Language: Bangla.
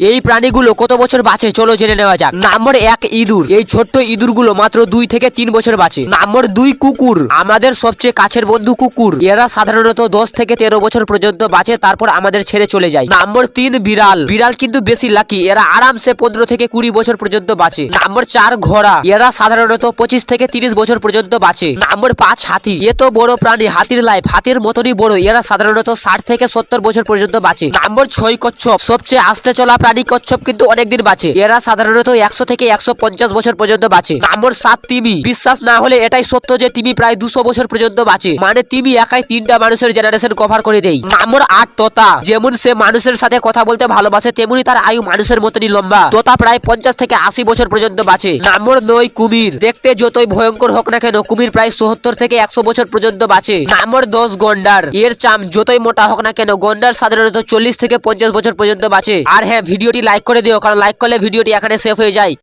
এই প্রাণীগুলো কত বছর বাঁচে? চলো জেনে নেওয়া যাক। নাম্বার এক ইঁদুর। এই ছোট্ট ইঁদুরগুলো মাত্র দুই থেকে তিন বছর বাঁচে। নাম্বার দুই কুকুর। আমাদের সবচেয়ে কাছের বন্ধু কুকুর। এরা সাধারণত দশ থেকে তেরো বছর পর্যন্ত বাঁচে, তারপর আমাদের ছেড়ে চলে যায়। নাম্বার তিন বিড়াল। বিড়াল কিন্তু বেশি লাকি এরা আরামসে পনেরো থেকে কুড়ি বছর পর্যন্ত বাঁচে। নাম্বার চার ঘোড়া। এরা সাধারণত পঁচিশ থেকে তিরিশ বছর পর্যন্ত বাঁচে। নাম্বার পাঁচ হাতি। এ তো বড় প্রাণী, হাতির লাইফ হাতির মতনই বড়, এরা সাধারণত ষাট থেকে সত্তর বছর পর্যন্ত বাঁচে। নাম্বার ছয় কচ্ছপ। সবচেয়ে আস্তে চলা প্রাণী কচ্ছপ কিন্তু অনেকদিন বাঁচে। এরা সাধারণত একশো থেকে একশো পঞ্চাশ বছর পর্যন্ত বাঁচে। নাম্বার সাত তিমি। বিশ্বাস না হলে এটাই সত্য যে তিমি প্রায় দুশো বছর পর্যন্ত বাঁচে। মানে তিমি একাই তিনটা মানুষের জেনারেশন কভার করে দেয়। নাম্বার আট তোতা। যেমন সে মানুষের সাথে কথা বলতে ভালোবাসে, তেমনি তার আয়ু মানুষের মতনই লম্বা। তোতা প্রায় পঞ্চাশ থেকে আশি বছর পর্যন্ত বাঁচে। নাম্বার নয়, কুমির। দেখতে যতই ভয়ঙ্কর হোক না কেন, কুমির প্রায় সত্তর থেকে একশো বছর পর্যন্ত বাঁচে। নাম্বার দশ গন্ডার। এর চাম যতই মোটা হোক না কেন, গন্ডার সাধারণত চল্লিশ থেকে পঞ্চাশ বছর পর্যন্ত বাঁচে। আর হ্যাঁ ভিডিওটি লাইক করে দিও কারণ লাইক করলে ভিডিওটি এখানে সেভ হয়ে যায়।